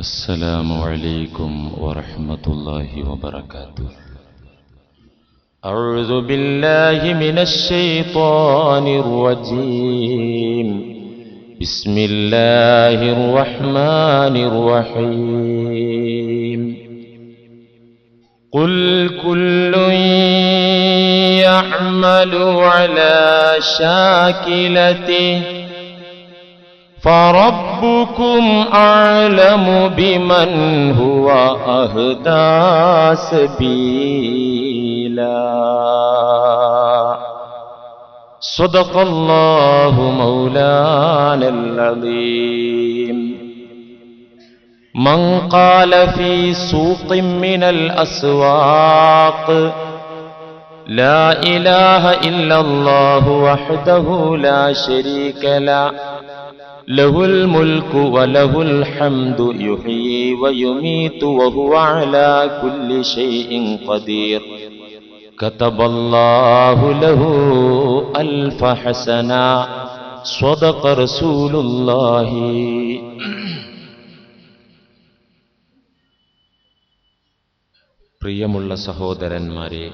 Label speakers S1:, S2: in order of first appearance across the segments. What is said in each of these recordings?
S1: السلام عليكم ورحمة الله وبركاته.
S2: أعوذ بالله من الشيطان الرجيم. بسم الله الرحمن الرحيم. قل كل يعمل على شاكلته فربكم أعلم بمن هو أهدى سبيلا. صدق الله مولانا العظيم. من قال في سوق من الأسواق لا إله إلا الله وحده لا شريك له. له الملك وله الحمد يحيي ويميت وهو على كل شيء قدير كتب الله له ألف حسنا صدق رسول الله പ്രിയമുള്ള സഹോദരന്മാരെ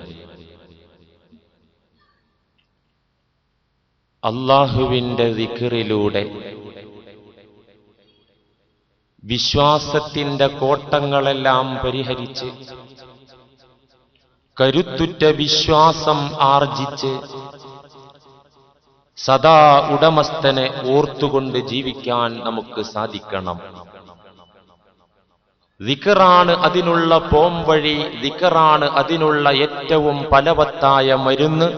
S2: അള്ളാഹുവിൻ്റെ ദിക്കറിലൂടെ വിശ്വാസത്തിന്റെ കോട്ടങ്ങളെല്ലാം പരിഹരിച്ച് കരുത്തുറ്റ വിശ്വാസം ആർജിച്ച് സദാ ഉടമസ്ഥനെ ഓർത്തുകൊണ്ട് ജീവിക്കാൻ നമുക്ക് സാധിക്കണം. ദിക്കറാണ് അതിനുള്ള പോംവഴി ദിക്കറാണ് അതിനുള്ള ഏറ്റവും ഫലവത്തായ മരുന്ന്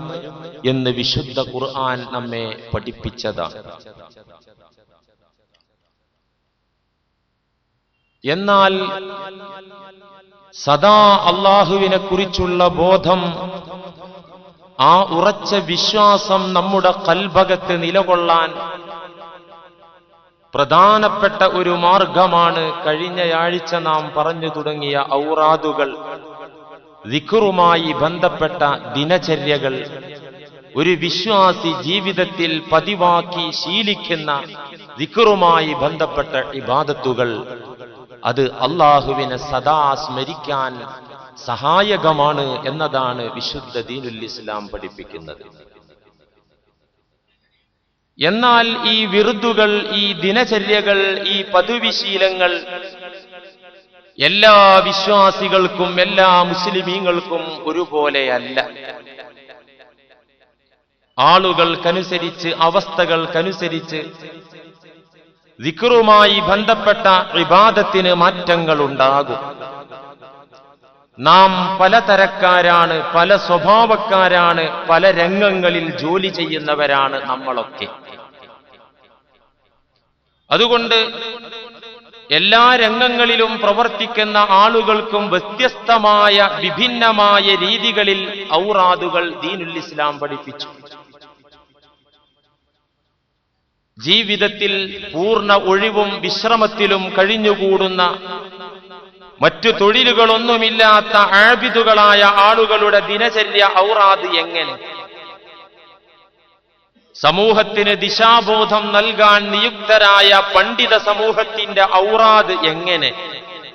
S2: എന്ന് വിശുദ്ധ ഖുർആൻ നമ്മെ പഠിപ്പിച്ചതാണ്. എന്നാൽ സദാ അള്ളാഹുവിനെ കുറിച്ചുള്ള ബോധം ആ ഉറച്ച വിശ്വാസം നമ്മുടെ കൽഭകത്ത് നിലകൊള്ളാൻ പ്രധാനപ്പെട്ട ഒരു മാർഗമാണ് കഴിഞ്ഞയാഴ്ച നാം പറഞ്ഞു തുടങ്ങിയ ഔറാദുകൾ വിഖുറുമായി ബന്ധപ്പെട്ട ദിനചര്യകൾ. ഒരു വിശ്വാസി ജീവിതത്തിൽ പതിവാക്കി ശീലിക്കുന്ന വിഖുറുമായി ബന്ധപ്പെട്ട ഇബാദത്തുകൾ. അത് അള്ളാഹുവിനെ സദാ സ്മരിക്കാൻ സഹായകമാണ് എന്നതാണ് വിശുദ്ധ ദീനുൽ ഇസ്ലാം പഠിപ്പിക്കുന്നത്. എന്നാൽ ഈ വിറുതുകൾ ഈ ദിനചര്യകൾ ഈ പതുവിശീലങ്ങൾ എല്ലാ വിശ്വാസികൾക്കും എല്ലാ മുസ്ലിമീങ്ങൾക്കും ഒരുപോലെയല്ല. ആളുകൾക്കനുസരിച്ച് അവസ്ഥകൾക്കനുസരിച്ച് വിക്രുമായി ബന്ധപ്പെട്ട വിവാദത്തിന് മാറ്റങ്ങൾ ഉണ്ടാകും നാം പലതരക്കാരാണ് പല സ്വഭാവക്കാരാണ് പല രംഗങ്ങളിൽ ജോലി ചെയ്യുന്നവരാണ് നമ്മളൊക്കെ. അതുകൊണ്ട് എല്ലാ രംഗങ്ങളിലും പ്രവർത്തിക്കുന്ന ആളുകൾക്കും വ്യത്യസ്തമായ വിഭിന്നമായ രീതികളിൽ ഔറാദുകൾ ദീനുൽ ഇസ്ലാം പഠിപ്പിച്ചു. ജീവിതത്തിൽ പൂർണ ഒഴിവും വിശ്രമത്തിലും കഴിഞ്ഞുകൂടുന്ന മറ്റു തൊഴിലുകളൊന്നുമില്ലാത്ത ആബിദുകളായ ആളുകളുടെ ദിനചര്യ ഔറാദ് എങ്ങനെ? സമൂഹത്തിന് ദിശാബോധം നൽകാൻ നിയുക്തരായ പണ്ഡിത സമൂഹത്തിന്റെ ഔറാദ് എങ്ങനെ?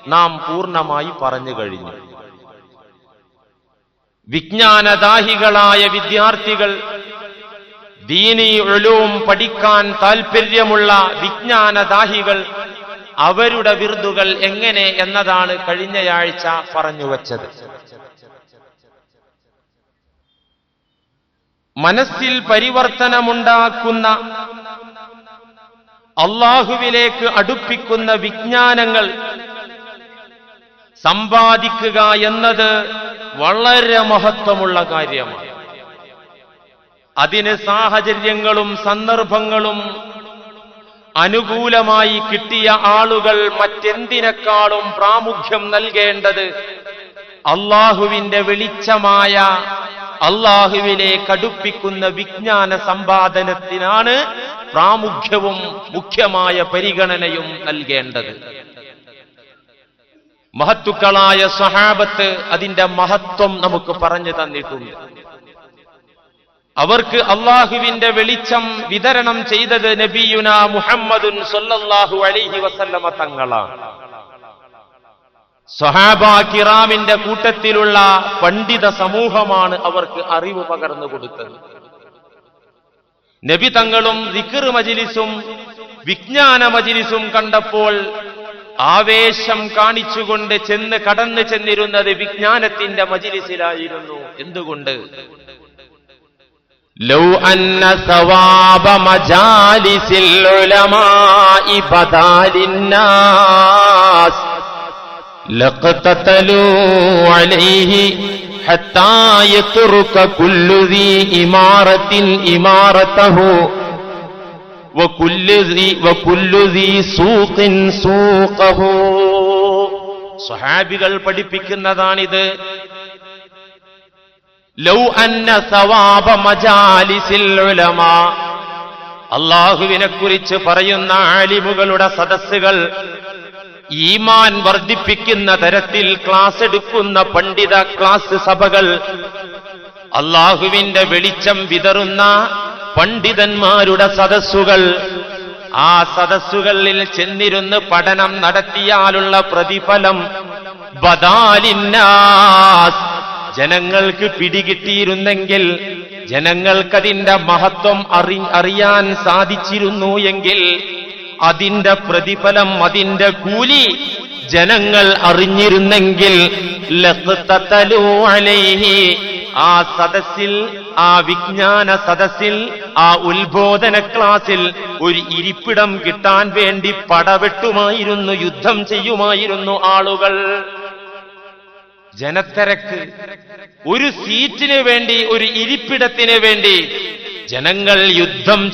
S2: നാം പൂർണമായി പറഞ്ഞു കഴിഞ്ഞു. വിജ്ഞാനദാഹികളായ വിദ്യാർത്ഥികൾ ദീനി ഒഴുവും പഠിക്കാൻ താൽപ്പര്യമുള്ള വിജ്ഞാനദാഹികൾ അവരുടെ വിരുദുകൾ എങ്ങനെ എന്നതാണ് കഴിഞ്ഞയാഴ്ച പറഞ്ഞു വച്ചത് മനസ്സിൽ പരിവർത്തനമുണ്ടാക്കുന്ന അള്ളാഹുവിലേക്ക് അടുപ്പിക്കുന്ന വിജ്ഞാനങ്ങൾ സമ്പാദിക്കുക എന്നത് വളരെ മഹത്വമുള്ള കാര്യമാണ്. അതിന് സാഹചര്യങ്ങളും സന്ദർഭങ്ങളും അനുകൂലമായി കിട്ടിയ ആളുകൾ മറ്റെന്തിനേക്കാളും പ്രാമുഖ്യം നൽകേണ്ടത് അള്ളാഹുവിന്റെ വെളിച്ചമായ അള്ളാഹുവിനെ കടുപ്പിക്കുന്ന വിജ്ഞാന സമ്പാദനത്തിനാണ് പ്രാമുഖ്യവും മുഖ്യമായ പരിഗണനയും നൽകേണ്ടത്. മഹത്തുക്കളായ സഹാബത്ത് അതിന്റെ മഹത്വം നമുക്ക് പറഞ്ഞു തന്നിട്ടുണ്ട്. അവർക്ക് അള്ളാഹുവിന്റെ വെളിച്ചം വിതരണം ചെയ്തത് നബിയുന മുഹമ്മദുൻ സൊല്ലാഹു അലൈഹി വസല്ലമ തങ്ങളാണ്. സ്വഹാബ കിറാമിന്റെ കൂട്ടത്തിലുള്ള പണ്ഡിത സമൂഹമാണ് അവർക്ക് അറിവ് പകർന്നു കൊടുത്തത്. നബി തങ്ങളും ദിക്കർ മജിലിസും വിജ്ഞാന മജിലിസും കണ്ടപ്പോൾ ആവേശം കാണിച്ചുകൊണ്ട് ചെന്ന് കടന്നു ചെന്നിരുന്നത് വിജ്ഞാനത്തിന്റെ മജിലിസിലായിരുന്നു. എന്തുകൊണ്ട്? ലൗ അന്ന സവാബ മജാലിസിൽ ഉലമായി ബദാലിന്നാസ് لقتتلوا عليه حتى يترك كل ذي إمارة إمارته وكل ذي, وكل ذي سوق سوقه സ്വഹാബികൾ പഠിപ്പിക്കുന്നതാണിത് ലൗ അന്ന സവാബ മജാലിസിൽ ഉലമ. അള്ളാഹുവിനെ കുറിച്ച് പറയുന്ന ആലിമുകളുടെ സദസ്സുകൾ ഈമാൻ വർദ്ധിപ്പിക്കുന്ന തരത്തിൽ ക്ലാസ് എടുക്കുന്ന പണ്ഡിത ക്ലാസ് സഭകൾ അള്ളാഹുവിന്റെ വെളിച്ചം വിതറുന്ന പണ്ഡിതന്മാരുടെ സദസ്സുകൾ. ആ സദസ്സുകളിൽ ചെന്നിരുന്ന് പഠനം നടത്തിയാലുള്ള പ്രതിഫലം ബദാലിന്നാസ്. ജനങ്ങൾക്ക് പിടികിട്ടിയിരുന്നെങ്കിൽ ജനങ്ങൾക്കതിന്റെ മഹത്വം അറി അറിയാൻ സാധിച്ചിരുന്നു എങ്കിൽ അതിന്റെ പ്രതിഫലം അതിന്റെ കൂലി ജനങ്ങൾ അറിഞ്ഞിരുന്നെങ്കിൽ ആ സദസ്സിൽ ആ വിജ്ഞാന സദസ്സിൽ ആ ഉത്ബോധന ക്ലാസിൽ ഒരു ഇരിപ്പിടം കിട്ടാൻ വേണ്ടി പടവെട്ടുമായിരുന്നു യുദ്ധം ചെയ്യുമായിരുന്നു ആളുകൾ. ജനത്തിരക്ക് ഒരു സീറ്റിന് വേണ്ടി ഒരു ഇരിപ്പിടത്തിന് വേണ്ടി ജനങ്ങൾ യുദ്ധം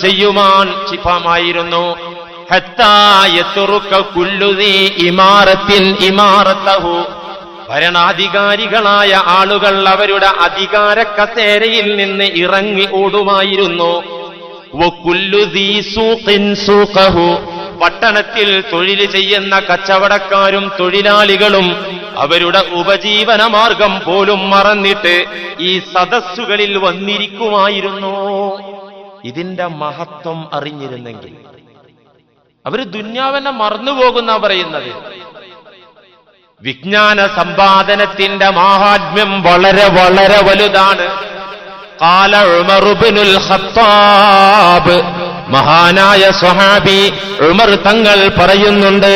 S2: ഇമാറത്തിൻ ഇമാറത്തഹു. ഭരണാധികാരികളായ ആളുകൾ അവരുടെ അധികാര കസേരയിൽ നിന്ന് ഇറങ്ങി ഓടുമായിരുന്നു. പട്ടണത്തിൽ തൊഴിൽ ചെയ്യുന്ന കച്ചവടക്കാരും തൊഴിലാളികളും അവരുടെ ഉപജീവന മാർഗം പോലും മറന്നിട്ട് ഈ സദസ്സുകളിൽ വന്നിരിക്കുമായിരുന്നു. ഇതിന്റെ മഹത്വം അറിഞ്ഞിരുന്നെങ്കിൽ. അവർ ദുന്യാവനെ മറന്നുപോകുന്ന പറയുന്നത്. വിജ്ഞാന സമ്പാദനത്തിന്റെ മാഹാത്മ്യം വളരെ വളരെ വലുതാണ്. കാല ഉമറുബിനുൽ ഖത്താബ് മഹാനായ സ്വഹാബി ഉമർ തങ്ങൾ പറയുന്നുണ്ട്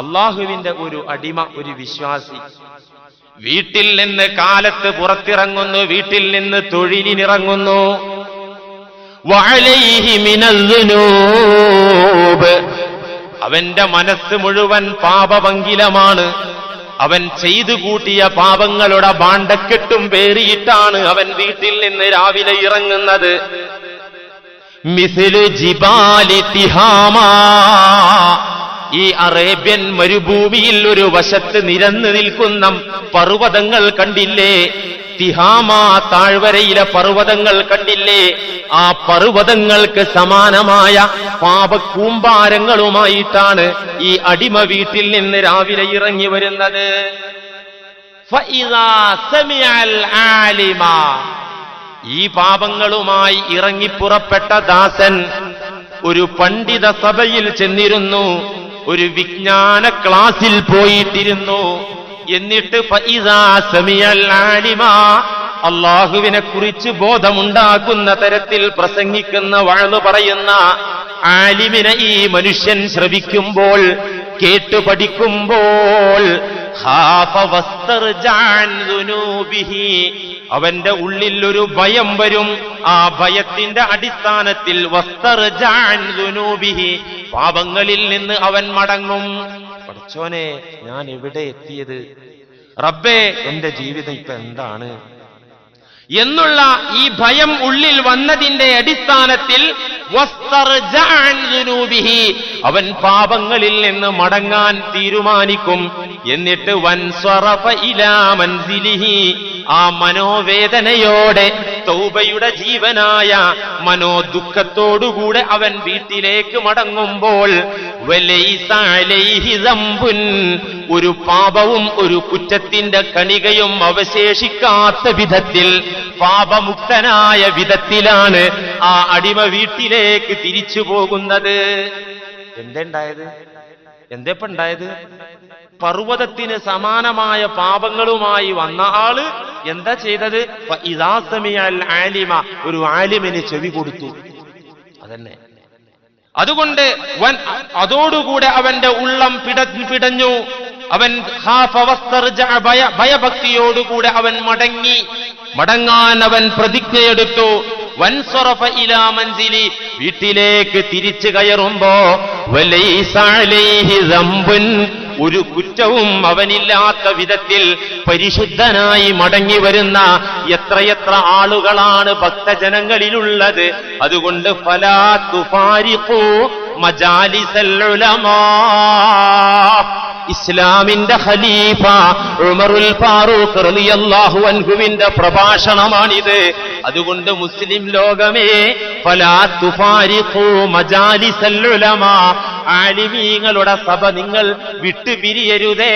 S2: അള്ളാഹുവിന്റെ ഒരു അടിമ ഒരു വിശ്വാസി വീട്ടിൽ നിന്ന് കാലത്ത് പുറത്തിറങ്ങുന്നു വീട്ടിൽ നിന്ന് തൊഴിലിനിറങ്ങുന്നു വാഴയിഹി മിനൽ. അവന്റെ മനസ്സ് മുഴുവൻ പാപഭങ്കിലമാണ് അവൻ ചെയ്തു കൂട്ടിയ പാപങ്ങളുടെ ബാണ്ടക്കെട്ടും പേറിയിട്ടാണ് അവൻ വീട്ടിൽ നിന്ന് രാവിലെ ഇറങ്ങുന്നത്. മിസിൽ ജിബാലി ഈ അറേബ്യൻ മരുഭൂമിയിൽ ഒരു വശത്ത് നിരന്നു നിൽക്കുന്ന പർവതങ്ങൾ കണ്ടില്ലേ? തിഹാമ താഴ്വരയിലെ പർവതങ്ങൾ കണ്ടില്ലേ? ആ പർവതങ്ങൾക്ക് സമാനമായ പാപക്കൂമ്പാരങ്ങളുമായിട്ടാണ് ഈ അടിമ വീട്ടിൽ നിന്ന് രാവിലെ ഇറങ്ങി വരുന്നത്. ഈ പാപങ്ങളുമായി ഇറങ്ങിപ്പുറപ്പെട്ട ദാസൻ ഒരു പണ്ഡിത സഭയിൽ ചെന്നിരുന്നു. ഒരു വിജ്ഞാന ക്ലാസിൽ പോയിട്ടിരുന്നു. എന്നിട്ട് അള്ളാഹുവിനെ കുറിച്ച് ബോധമുണ്ടാക്കുന്ന തരത്തിൽ പ്രസംഗിക്കുന്ന വാഴ്ന്നു പറയുന്ന ആലിമിനെ ഈ മനുഷ്യൻ ശ്രവിക്കുമ്പോൾ കേട്ടു പഠിക്കുമ്പോൾ. അവന്റെ ഉള്ളിൽ ഒരു ഭയം വരും ആ ഭയത്തിന്റെ അടിസ്ഥാനത്തിൽ. പാപങ്ങളിൽ നിന്ന് അവൻ മടങ്ങും പഠിച്ചോനെ ഞാൻ എവിടെ എത്തിയത് റബ്ബേ എന്റെ ജീവിതം ഇപ്പൊ എന്താണ് എന്നുള്ള ഈ ഭയം ഉള്ളിൽ വന്നതിന്റെ അടിസ്ഥാനത്തിൽ. അവൻ പാപങ്ങളിൽ നിന്ന് മടങ്ങാൻ തീരുമാനിക്കും എന്നിട്ട് മൻസിലിഹി ആ മനോവേദനയോടെ തൗബയുടെ ജീവനായ മനോദുഃഖത്തോടുകൂടെ അവൻ വീട്ടിലേക്ക് മടങ്ങുമ്പോൾ. ഒരു പാപവും ഒരു കുറ്റത്തിന്റെ കണികയും അവശേഷിക്കാത്ത വിധത്തിൽ പാപമുക്തനായ വിധത്തിലാണ് ആ അടിമ വീട്ടിലേക്ക് തിരിച്ചു പോകുന്നത്. എന്തുണ്ടായത്? എന്തെപ്പ ഉണ്ടായത് പർവതത്തിന് സമാനമായ പാപങ്ങളുമായി വന്ന ആൾ എന്താ ചെയ്തത്? ആലിമ ഒരു ആലിമിന് ചെവി കൊടുത്തു. അതന്നെ. അതുകൊണ്ട് വൻ അതോടുകൂടെ അവന്റെ ഉള്ളം പിട പിടഞ്ഞു. അവൻ ഭയഭക്തിയോടുകൂടെ അവൻ മടങ്ങി. മടങ്ങാൻ അവൻ പ്രതിജ്ഞയെടുത്തു. വൻസറഫ ഇലാ മൻസിലി വീട്ടിലേക്ക് തിരിച്ചു കയറുമ്പോ ഒരു കുറ്റവും അവനില്ലാത്ത വിധത്തിൽ പരിശുദ്ധനായി മടങ്ങി വരുന്ന എത്രയെത്ര ആളുകളാണ് ഭക്തജനങ്ങളിലുള്ളത്. അതുകൊണ്ട് ഫലാ തുഫാരിഖു മജാലിസല്ലുലമാ ഇസ്ലാമിന്റെ ഖലീഫ ഉമറുൽ ഫാറൂഖ് റളിയല്ലാഹു അൻഹുവിന്റെ പ്രഭാഷണമാണിത്. അതുകൊണ്ട് മുസ്ലിം ലോകമേ ഫലാ തുഫാരിഖു മജാലിസൽ ഉലമാ ആലിമീങ്ങളുടെ സഭ നിങ്ങൾ വിട്ടുപിരിയരുതേ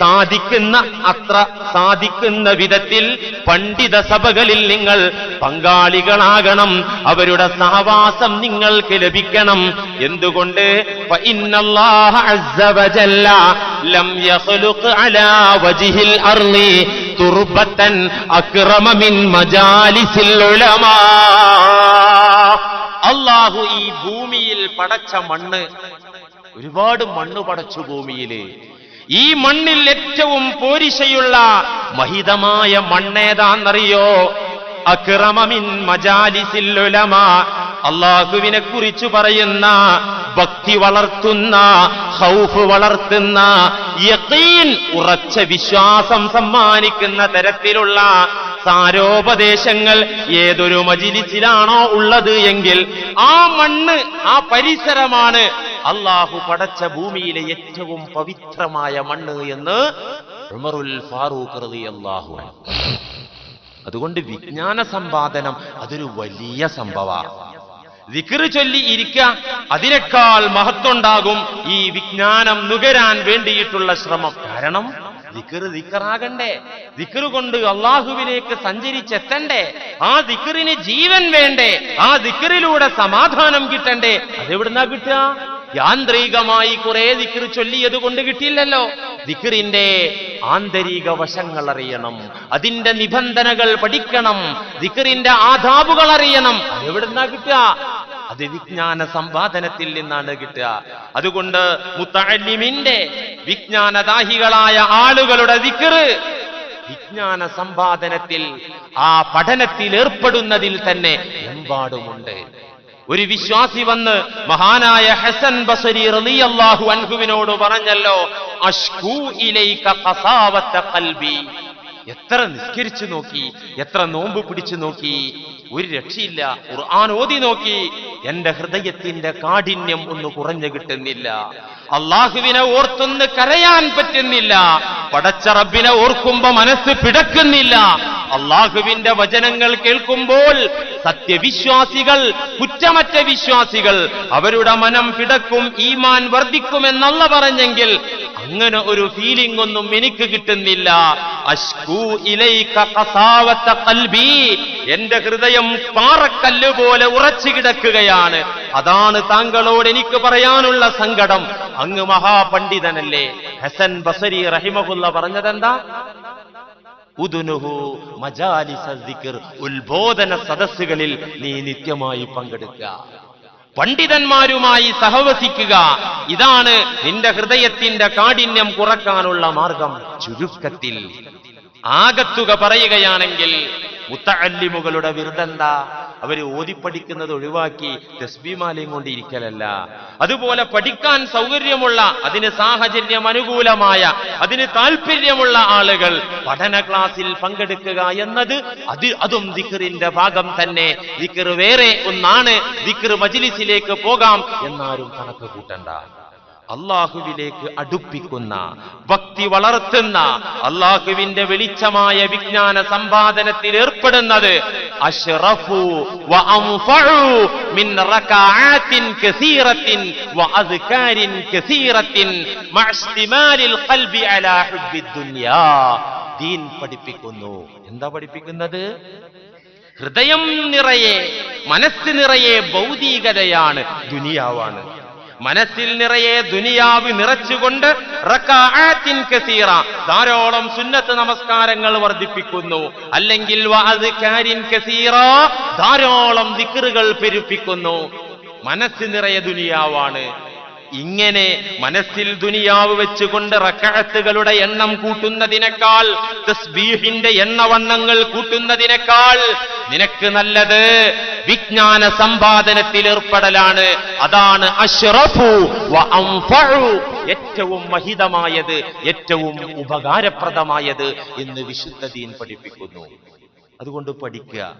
S2: സാധിക്കുന്ന അത്ര സാധിക്കുന്ന വിധത്തിൽ പണ്ഡിത സഭകളിൽ നിങ്ങൾ പങ്കാളികളാകണം അവരുടെ സഹവാസം നിങ്ങൾക്ക് ലഭിക്കണം. എന്തുകൊണ്ട്? ഇന്നല്ലാഹ അസവജല്ല ലം യഖ്ലുഖ് അലാ വജ്ഹിൽ അർളി തുർബത്തൻ അക്റമ മിൻ മജാലിസിൽ ഉലമാ. അള്ളാഹു ഈ ഭൂമിയിൽ പടച്ച മണ്ണ് ഒരുപാട് മണ്ണ് പടച്ചു ഭൂമിയിൽ. ഈ മണ്ണിൽ ഏറ്റവും പോരിശയുള്ള മഹിതമായ മണ്ണേതാന്നറിയോ? അക്രമമിൻ മജാലിസിൽ അള്ളാഹുവിനെ കുറിച്ച് പറയുന്ന ഭക്തി വളർത്തുന്ന ഹൗഫ് വളർത്തുന്ന യഖീൻ ഉറച്ച വിശ്വാസം സമ്മാനിക്കുന്ന തരത്തിലുള്ള സാരോപദേശങ്ങൾ ഏതൊരു മജിലിസിലാണോ ഉള്ളത് എങ്കിൽ ആ മണ്ണ് ആ പരിസരമാണ് അള്ളാഹു പടച്ച ഭൂമിയിലെ ഏറ്റവും പവിത്രമായ മണ്ണ് എന്ന് ഉമറുൽ ഫാറൂഖ് റളിയല്ലാഹു അൻഹു. അതുകൊണ്ട് വിജ്ഞാന സമ്പാദനം അതൊരു വലിയ സംഭവമാണ് വിക്റ് ചൊല്ലി ഇരിക്ക അതിനേക്കാൾ മഹത്വണ്ടാകും ഈ വിജ്ഞാനം നുകരാൻ വേണ്ടിയിട്ടുള്ള ശ്രമം. കാരണം ദിക്കറ് ദിക്കറാകണ്ടേ ദിക്കറ് കൊണ്ട് അള്ളാഹുവിലേക്ക് സഞ്ചരിച്ചെത്തണ്ടേ. ആ ദിക്കറിന് ജീവൻ വേണ്ടേ. ആ ദിക്കറിലൂടെ സമാധാനം കിട്ടണ്ടേ. അതെവിടുന്നാ കിട്ടുക? യാന്ത്രികമായി കുറെ ദിക്കർ ചൊല്ലിയത് കൊണ്ട് കിട്ടിയില്ലല്ലോ. ദിക്കറിന്റെ ആന്തരിക വശങ്ങൾ അറിയണം. അതിന്റെ നിബന്ധനകൾ പഠിക്കണം. ദിക്കറിന്റെ ആധാബുകൾ അറിയണം. അതെവിടുന്നാ കിട്ടുക? അത് വിജ്ഞാന സമ്പാദനത്തിൽ നിന്നാണ് കിട്ടുക. അതുകൊണ്ട് മുത്തഅല്ലിമിന്റെ വിജ്ഞാനദാഹികളായ ആളുകളുടെ ദിക്കറ് വിജ്ഞാന സമ്പാദനത്തിൽ ആ പഠനത്തിൽ ഏർപ്പെടുന്നതിൽ തന്നെ എമ്പാടുമുണ്ട് ഒരു വിശ്വാസി വന്ന് മഹാനായ ഹസൻ ബസരി റളിയല്ലാഹു അൻഹുവിനോട് പറഞ്ഞല്ലോ അഷ്കൂ ഇലൈക ഖസാവത്ത ഖൽബി എത്ര നിസ്കരിച്ചു നോക്കി എത്ര നോമ്പ് പിടിച്ചു നോക്കി ഒരു രക്ഷയില്ല. ഖുർആൻ ഓതി നോക്കി എന്റെ ഹൃദയത്തിന്റെ കാഠിന്യം ഒന്ന് കുറഞ്ഞു കിട്ടുന്നില്ല. അള്ളാഹുവിനെ ഓർത്തൊന്ന് കരയാൻ പറ്റുന്നില്ല. പടച്ച റബ്ബിനെ ഓർക്കുമ്പോ മനസ്സ് പിടക്കുന്നില്ല. അള്ളാഹുവിന്റെ വചനങ്ങൾ കേൾക്കുമ്പോൾ സത്യവിശ്വാസികൾ കുറ്റമറ്റ വിശ്വാസികൾ അവരുടെ മനം പിടക്കും ഈമാൻ വർദ്ധിക്കുമെന്നല്ല പറഞ്ഞെങ്കിൽ അങ്ങനെ ഒരു ഫീലിംഗ് ഒന്നും എനിക്ക് കിട്ടുന്നില്ല. അഷ്കൂ ഇലൈക ഖസാവത്ത ഖൽബി എന്റെ ഹൃദയം പാറക്കല്ല് പോലെ ഉറച്ചു കിടക്കുകയാണ്. അതാണ് താങ്കളോട് എനിക്ക് പറയാനുള്ള സങ്കടം. അങ്ങ് മഹാപണ്ഡിതനല്ലേ. ഹസൻ ബസരി റഹിമഹുല്ല പറഞ്ഞതെന്താ? ഉദുനുഹു മജാലിസ ദിക്ർ ഉത്ബോധന സദസ്സുകളിൽ നീ നിത്യമായി പങ്കെടുക്കുക. പണ്ഡിതന്മാരുമായി സഹവസിക്കുക. ഇതാണ് നിന്റെ ഹൃദയത്തിന്റെ കാഠിന്യം കുറക്കാനുള്ള മാർഗം. ചുരുക്കത്തിൽ ആകത്തുക പറയുകയാണെങ്കിൽ മുത്തല്ലിമുകളുടെ വിരുദെന്താ അവർ ഓതിപ്പഠിക്കുന്നത് ഒഴിവാക്കി തസ്ബിമാലയും കൊണ്ട് ഇരിക്കലല്ല. അതുപോലെ പഠിക്കാൻ സൗകര്യമുള്ള അതിന് സാഹചര്യം അനുകൂലമായ അതിന് താല്പര്യമുള്ള ആളുകൾ പഠന ക്ലാസ്സിൽ പങ്കെടുക്കുക എന്നത് അത് അതും ദിക്കറിന്റെ ഭാഗം തന്നെ. ദിക്ർ വേറെ ഒന്നാണ്. ദിക്ർ മജിലിസിലേക്ക് പോകാം. എന്നാരും കണക്ക് കൂട്ടണ്ട. അള്ളാഹുവിലേക്ക് അടുപ്പിക്കുന്ന ഭക്തി വളർത്തുന്ന അള്ളാഹുവിന്റെ വെളിച്ചമായ വിജ്ഞാന സമ്പാദനത്തിൽ ഏർപ്പെടുന്നത് അഷ്റഫു കസീറത്തിൻ വഅസ്കാരിൻ കസീറത്തിൻ ഖൽബി അലാ ദീൻ പഠിപ്പിക്കുന്നു. എന്താ പഠിപ്പിക്കുന്നത്? ഹൃദയം നിറയെ മനസ്സ് നിറയെ ഭൗതികതയാണ് ദുനിയാവാണ്. മനസ്സിൽ നിറയെ ദുനിയാവ് നിറച്ചുകൊണ്ട് കസീറ. ധാരാളം സുന്നത്ത് നമസ്കാരങ്ങൾ വർദ്ധിപ്പിക്കുന്നു. അല്ലെങ്കിൽ കസീറ. ധാരാളം ദിക്റുകൾ പെരുപ്പിക്കുന്നു. മനസ്സ് നിറയെ ദുനിയാവാണ്. ഇങ്ങനെ മനസ്സിൽ ദുനിയാവ് വെച്ചുകൊണ്ട് റക്കഴത്തുകളുടെ എണ്ണം കൂട്ടുന്നതിനേക്കാൾ തസ്ബീഹിന്റെ എണ്ണവണ്ണങ്ങൾ കൂട്ടുന്നതിനേക്കാൾ നിനക്ക് നല്ലത് വിജ്ഞാന സമ്പാദനത്തിൽ ഏർപ്പെടലാണ്. അതാണ് അഷ്റഫു ഏറ്റവും മഹിതമായത് ഏറ്റവും ഉപകാരപ്രദമായത് എന്ന് വിശുദ്ധ ദീൻ പഠിപ്പിക്കുന്നു. അതുകൊണ്ട് പഠിക്കുക.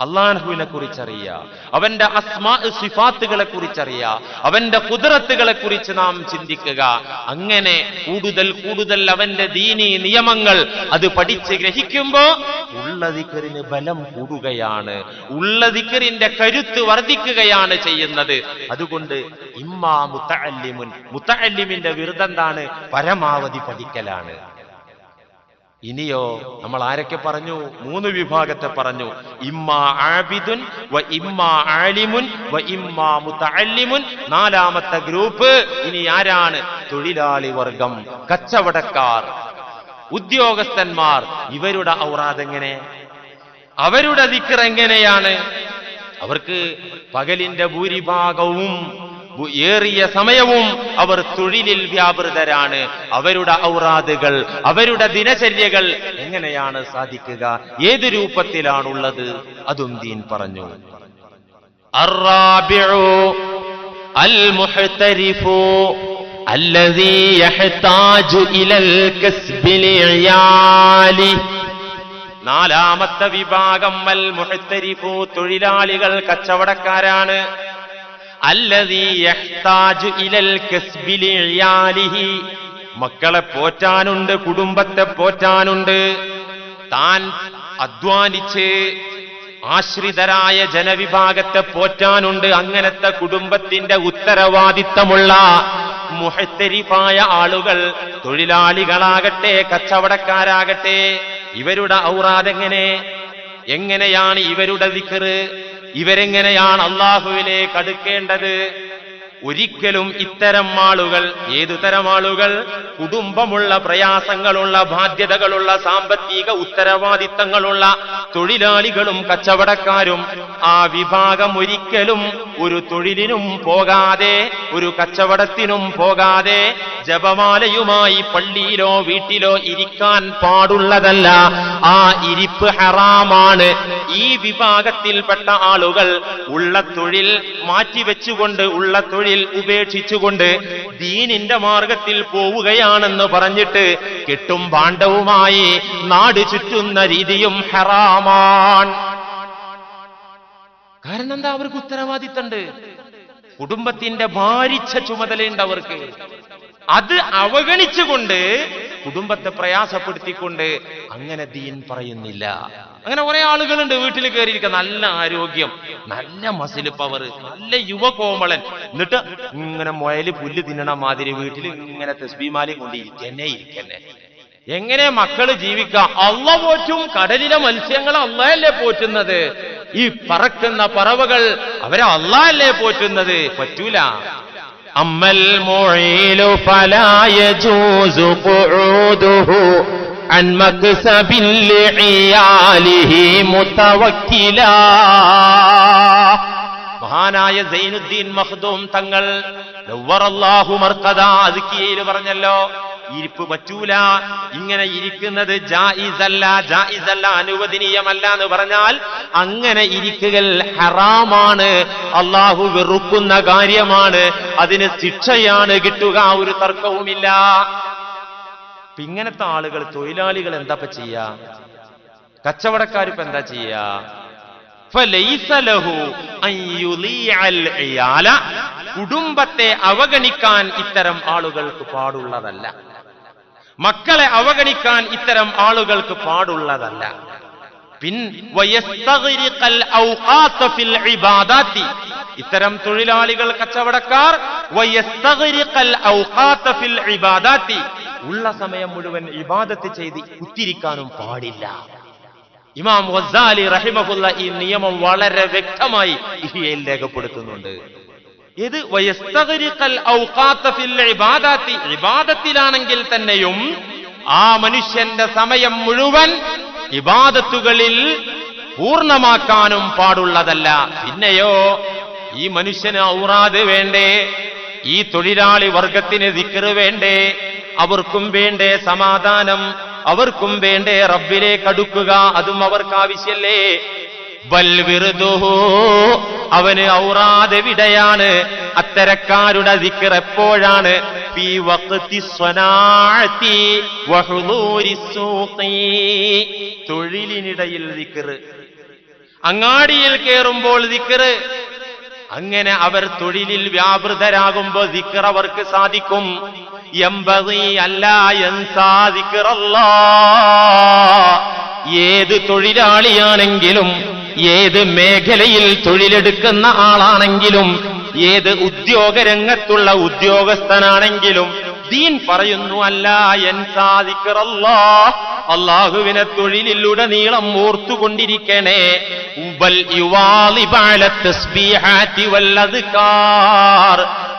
S2: അള്ളാഹുവിനെ കുറിച്ചറിയുക അവന്റെ അസ്മാ സിഫാത്തുകളെ കുറിച്ചറിയുക അവന്റെ കുതിരത്തുകളെ കുറിച്ച് നാം ചിന്തിക്കുക. അങ്ങനെ കൂടുതൽ കൂടുതൽ അവന്റെ ദീനി നിയമങ്ങൾ അത് പഠിച്ച് ഗ്രഹിക്കുമ്പോ ഉള്ളതിക്കറിന് ബലം കൂടുകയാണ്. ഉള്ളതിക്കറിന്റെ കരുത്ത് വർദ്ധിക്കുകയാണ് ചെയ്യുന്നത്. അതുകൊണ്ട് ഇമ്മാ മുത്തല്ലിമുൻ മുത്തല്ലിമിന്റെ വിരുദ്ധന്താണ് പരമാവധി പഠിക്കലാണ്. ഇനിയോ നമ്മൾ ആരൊക്കെ പറഞ്ഞു? മൂന്ന് വിഭാഗത്തെ പറഞ്ഞു. ഇമ്മാ ആബിദുൻ വ ഇമ്മാ ആലിമുൻ വ ഇമ്മാ മുതഅല്ലിമുൻ. നാലാമത്തെ ഗ്രൂപ്പ് ഇനി ആരാണ്? തൊഴിലാളി വർഗം കച്ചവടക്കാർ ഉദ്യോഗസ്ഥന്മാർ. ഇവരുടെ ഔറാദ് എങ്ങനെ? അവരുടെ ദിക്കർ എങ്ങനെയാണ്? അവർക്ക് പകലിന്റെ ഭൂരിഭാഗവും ഏറിയ സമയവും അവർ തൊഴിലിൽ വ്യാപൃതരാണ് അവരുടെ ഔറാദുകൾ അവരുടെ ദിനചര്യകൾ എങ്ങനെയാണ് സാധിക്കുക ഏത് രൂപത്തിലാണുള്ളത് അതും ദീൻ പറഞ്ഞു الرابع المحترف الذي يحتاج إلى الكسب لعياله നാലാമത്തെ വിഭാഗം അൽ മുഹത്തരിഫു തൊഴിലാളികൾ കച്ചവടക്കാരാണ് മക്കളെ പോറ്റാനുണ്ട് കുടുംബത്തെ പോറ്റാനുണ്ട്. താൻ അധ്വാനിച്ച് ആശ്രിതരായ ജനവിഭാഗത്തെ പോറ്റാനുണ്ട്. അങ്ങനത്തെ കുടുംബത്തിന്റെ ഉത്തരവാദിത്തമുള്ള മുഹത്തരിപ്പായ ആളുകൾ തൊഴിലാളികളാകട്ടെ കച്ചവടക്കാരാകട്ടെ ഇവരുടെ ഔറാദെങ്ങനെ എങ്ങനെയാണ് ഇവരുടെ ദിക്കറ് ഇവരെങ്ങനെയാണ് അള്ളാഹുവിലേക്ക് അടുക്കേണ്ടത്? ഒരിക്കലും ഇത്തരം ആളുകൾ ഏതു തരം ആളുകൾ കുടുംബമുള്ള പ്രയാസങ്ങളുള്ള ബാധ്യതകളുള്ള സാമ്പത്തിക ഉത്തരവാദിത്തങ്ങളുള്ള തൊഴിലാളികളും കച്ചവടക്കാരും ആ വിഭാഗം ഒരിക്കലും ഒരു തൊഴിലിനും പോകാതെ ഒരു കച്ചവടത്തിനും പോകാതെ ജപമാലയുമായി പള്ളിയിലോ വീട്ടിലോ ഇരിക്കാൻ പാടുള്ളതല്ല. ആ ഇരിപ്പ് ഹറാമാണ്. ഈ വിഭാഗത്തിൽപ്പെട്ട ആളുകൾ ഉള്ള തൊഴിൽ മാറ്റിവെച്ചുകൊണ്ട് ഉള്ള തൊഴിൽ ഉപേക്ഷിച്ചുകൊണ്ട് ദീനിന്റെ മാർഗത്തിൽ പോവുകയാണെന്ന് പറഞ്ഞിട്ട് കെട്ടും പാണ്ഡവുമായി നാട് ചുറ്റുന്ന രീതിയും ഹറാമാണ് കാരണം എന്താ അവർക്ക് ഉത്തരവാദിത്തണ്ട്? കുടുംബത്തിന്റെ ഭാരിച്ച ചുമതലയുണ്ട് അവർക്ക്. അത് അവഗണിച്ചുകൊണ്ട് കുടുംബത്തെ പ്രയാസപ്പെടുത്തിക്കൊണ്ട് അങ്ങനെ ദീൻ പറയുന്നില്ല. അങ്ങനെ കുറെ ആളുകളുണ്ട് വീട്ടിൽ കയറിയിരിക്കുക നല്ല ആരോഗ്യം നല്ല മസിൽ പവർ നല്ല യുവ കോമളൻ. എന്നിട്ട് ഇങ്ങനെ മുയൽ പുല്ല് തിന്നണ മാതിരി വീട്ടിൽ ഇങ്ങനെ തസ്ബിമാലി കൊണ്ടിരിക്കന്നെ ഇരിക്കന്നെ. എങ്ങനെ മക്കൾ ജീവിക്കാം? അള്ള പോറ്റും കടലിലെ മത്സ്യങ്ങൾ അള്ളയല്ലേ പോറ്റുന്നത്? ഈ പറക്കുന്ന പറവകൾ അവരെ അള്ളാല്ലേ പോറ്റുന്നത്? പറ്റൂല.
S3: അമ്മൽ മോഴയിലു പലായ ജോസു
S2: മഹാനായ സൈനുദ്ദീൻ മഹദും തങ്ങൾ പറഞ്ഞല്ലോ ഇരിപ്പ് പറ്റൂല ഇങ്ങനെ ഇരിക്കുന്നത് ജായിസല്ല ജായിസല്ല അനുവദനീയമല്ല എന്ന് പറഞ്ഞാൽ അങ്ങനെ ഇരിക്കുകൽ ഹറാമാണ് അള്ളാഹു വെറുക്കുന്ന കാര്യമാണ് അതിന് ശിക്ഷയാണ് കിട്ടുക ഒരു തർക്കവുമില്ല. അപ്പൊ ഇങ്ങനത്തെ ആളുകൾ തൊഴിലാളികൾ എന്താ ഇപ്പൊ ചെയ്യാ? കച്ചവടക്കാരിപ്പോ എന്താ ചെയ്യാ? കുടുംബത്തെ അവഗണിക്കാൻ ഇത്തരം ആളുകൾക്ക് പാടുള്ളതല്ല. മക്കളെ അവഗണിക്കാൻ ഇത്തരം ആളുകൾക്ക് പാടുള്ളതല്ല. പിൻ ഇത്തരം തൊഴിലാളികൾ കച്ചവടക്കാർ ഉള്ള സമയം മുഴുവൻ ഇബാദത്ത് ചെയ്ത് കുത്തിരിക്കാനും പാടില്ല. ഇമാം വസാലി റഹിമഹുല്ല ഈ നിയമം വളരെ വ്യക്തമായി ഇഹിയയിൽ രേഖപ്പെടുത്തുന്നുണ്ട്. ഇത് ഇബാദത്തിലാണെങ്കിൽ തന്നെയും ആ മനുഷ്യന്റെ സമയം മുഴുവൻ ഇബാദത്തുകളിൽ പൂർണമാക്കാനും പാടുള്ളതല്ല. പിന്നെയോ ഈ മനുഷ്യന് ഔറാദ് വേണ്ടേ? ഈ തൊഴിലാളി വർഗത്തിന് ദിക്കറ് വേണ്ടേ? അവർക്കും വേണ്ടേ സമാധാനം അവർക്കും വേണ്ടേ റബ്ബിലേക്ക് അടുക്കുക അതും അവർക്ക് ആവശ്യല്ലേ അവന് ഔറാതെ വിടയാണ് അത്തരക്കാരുടെ ദിക്കർ എപ്പോഴാണ്? തൊഴിലിനിടയിൽ ദിക്കറ് അങ്ങാടിയിൽ കയറുമ്പോൾ ദിക്കറ് അങ്ങനെ അവർ തൊഴിലിൽ വ്യാപൃതരാകുമ്പോൾ ദിക്കർ അവർക്ക് സാധിക്കും. എമ്പതി അല്ല സാധിക്കറല്ല ഏത് തൊഴിലാളിയാണെങ്കിലും ഏത് മേഖലയിൽ തൊഴിലെടുക്കുന്ന ആളാണെങ്കിലും ഏത് ഉദ്യോഗരംഗത്തുള്ള ഉദ്യോഗസ്ഥനാണെങ്കിലും ദീൻ പറയുന്നു അല്ല എൻ സാധിക്കറല്ലാ അള്ളാഹുവിനെ തൊഴിലിലുടനീളം ഓർത്തുകൊണ്ടിരിക്കണേ. ഉബൽ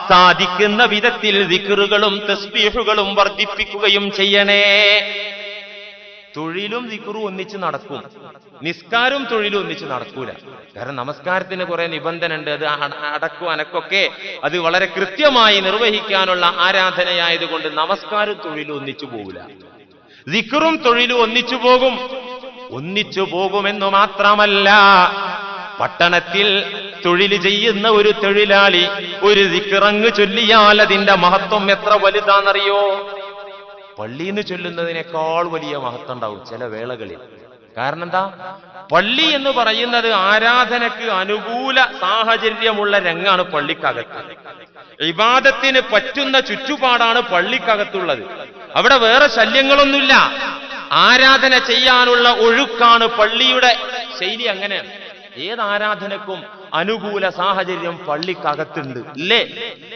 S2: സാധിക്കുന്ന വിധത്തിൽ ദിക്റുകളും തസ്ബീഹുകളും വർദ്ധിപ്പിക്കുകയും ചെയ്യണേ. തൊഴിലും ദിക്റും ഒന്നിച്ച് നടക്കും. നിസ്കാരവും തൊഴിലും ഒന്നിച്ച് നടക്കൂല. കാരണം നമസ്കാരത്തിന് കുറെ നിബന്ധന ഉണ്ട് അത് അടക്കും അനക്കൊക്കെ. അത് വളരെ കൃത്യമായി നിർവഹിക്കാനുള്ള ആരാധനയായതുകൊണ്ട് നമസ്കാരം തൊഴിലും ഒന്നിച്ചു പോകില്ല ദിക്റും തൊഴിലും ഒന്നിച്ചു പോകും. ഒന്നിച്ചു പോകുമെന്നു മാത്രമല്ല പട്ടണത്തിൽ തൊഴിൽ ചെയ്യുന്ന ഒരു തൊഴിലാളി ഒരു ദിക്കിറങ്ങ് ചൊല്ലിയാൽ അതിന്റെ മഹത്വം എത്ര വലുതാണെന്നറിയോ? പള്ളിന്ന് ചൊല്ലുന്നതിനേക്കാൾ വലിയ മഹത്വം ഉണ്ടാവും ചില വേളകളിൽ. കാരണം എന്താ? പള്ളി എന്ന് പറയുന്നത് ആരാധനക്ക് അനുകൂല സാഹചര്യമുള്ള രംഗാണ് പള്ളിക്കകത്ത്. വിവാദത്തിന് പറ്റുന്ന ചുറ്റുപാടാണ് പള്ളിക്കകത്തുള്ളത്. അവിടെ വേറെ ശല്യങ്ങളൊന്നുമില്ല. ആരാധന ചെയ്യാനുള്ള ഒഴുക്കാണ് പള്ളിയുടെ ശൈലി അങ്ങനെ. ഏത് ആരാധനക്കും അനുകൂല സാഹചര്യം പള്ളിക്കകത്തുണ്ട്. ഇല്ലേ?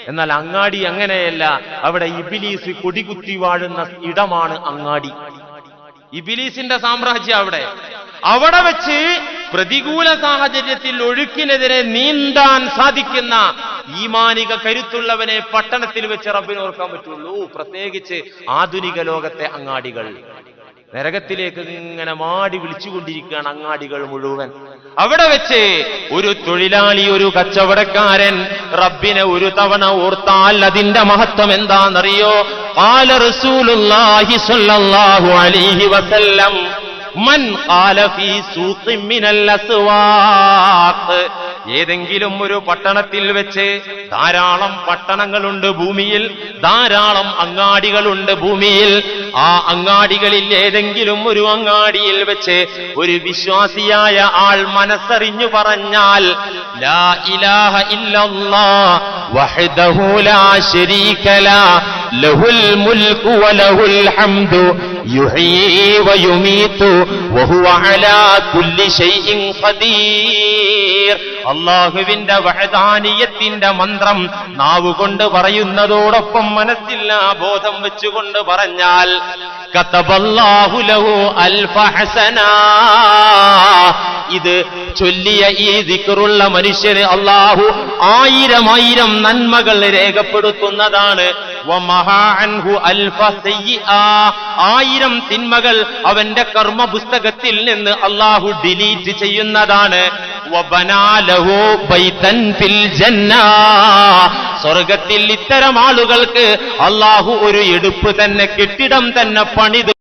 S2: എന്നാൽ അങ്ങാടി അങ്ങനെയല്ല. അവിടെ ഇബിലീസ് കൊടികുത്തി വാഴുന്ന ഇടമാണ് അങ്ങാടി. ഇബിലീസിന്റെ സാമ്രാജ്യം അവിടെ. അവിടെ വെച്ച് പ്രതികൂല സാഹചര്യത്തിൽ ഒഴുക്കിനെതിരെ നീന്താൻ സാധിക്കുന്ന ഈമാനിക കരുത്തുള്ളവനെ പട്ടണത്തിൽ വെച്ച് റബ്ബിന് ഓർക്കാൻ പറ്റുള്ളൂ. പ്രത്യേകിച്ച് ആധുനിക ലോകത്തെ അങ്ങാടികൾ. നരകത്തിലേക്ക് ഇങ്ങനെ മാടി വിളിച്ചുകൊണ്ടിരിക്കുകയാണ് അങ്ങാടികൾ മുഴുവൻ. അവിടെ വെച്ച് ഒരു തൊഴിലാളി ഒരു കച്ചവടക്കാരൻ റബ്ബിനെ ഒരു തവണ ഓർത്താൽ അതിന്റെ മഹത്വം എന്താണെന്നറിയോ? പാല റസൂലുള്ളാഹി സല്ലല്ലാഹു അലൈഹി വസല്ലം മൻ ഏതെങ്കിലും ഒരു പട്ടണത്തിൽ വെച്ച് ധാരാളം പട്ടണങ്ങളുണ്ട് ഭൂമിയിൽ ധാരാളം അങ്ങാടികളുണ്ട് ഭൂമിയിൽ. ആ അങ്ങാടികളിൽ ഏതെങ്കിലും ഒരു അങ്ങാടിയിൽ വെച്ച് ഒരു വിശ്വാസിയായ ആൾ മനസ്സറിഞ്ഞു പറഞ്ഞാൽ ലാ ഇലാഹ ലാ ശരീക ലഹുൽ മുൽക്കു വലഹുൽ ഹംദു യുഹ്യീ വയുമീതു വഹുവ അലാ കുല്ലി ഷൈഇൻ ഖദീർ അള്ളാഹുവിന്റെ വഹദാനിയത്തിന്റെ മന്ത്രം നാവുകൊണ്ട് പറയുന്നതോടൊപ്പം മനസ്സിൽ ആ ബോധം വെച്ചുകൊണ്ട് പറഞ്ഞാൽ ഇത് ചൊല്ലിയ ഈ ദിക്കറുള്ള മനുഷ്യന് അള്ളാഹു ആയിരം ആയിരം നന്മകൾ രേഖപ്പെടുത്തുന്നതാണ്. ആയിരം തിന്മകൾ അവന്റെ കർമ്മ പുസ്തകത്തിൽ നിന്ന് അള്ളാഹു ഡിലീറ്റ് ചെയ്യുന്നതാണ്. സ്വർഗത്തിൽ ഇത്തരം ആളുകൾക്ക് അള്ളാഹു ഒരു എടുപ്പ് തന്നെ കെട്ടിടം തന്നെ പണിത്